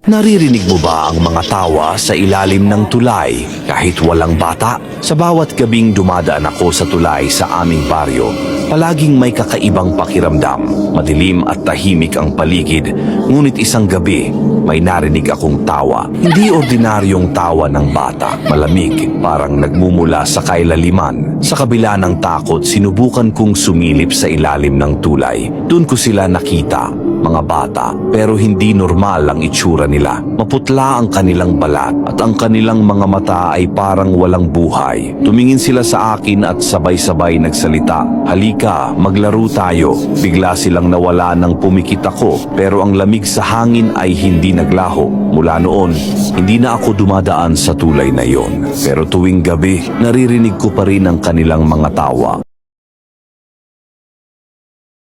Naririnig mo ba ang mga tawa sa ilalim ng tulay kahit walang bata? Sa bawat gabing dumadaan ako sa tulay sa aming baryo, palaging may kakaibang pakiramdam. Madilim at tahimik ang paligid, ngunit isang gabi may narinig akong tawa. Hindi ordinaryong tawa ng bata, malamig, parang nagmumula sa kailaliman. Sa kabila ng takot, sinubukan kong sumilip sa ilalim ng tulay. Doon ko sila nakita, mga bata, pero hindi normal ang itsura nila. Maputla ang kanilang balat at ang kanilang mga mata ay parang walang buhay. Tumingin sila sa akin at sabay-sabay nagsalita, Halika, maglaro tayo. Bigla silang nawala nang pumikit ako, pero ang lamig sa hangin ay hindi naglaho. Mula noon, hindi na ako dumadaan sa tulay na yon. Pero tuwing gabi, naririnig ko pa rin ang kanilang mga tawa.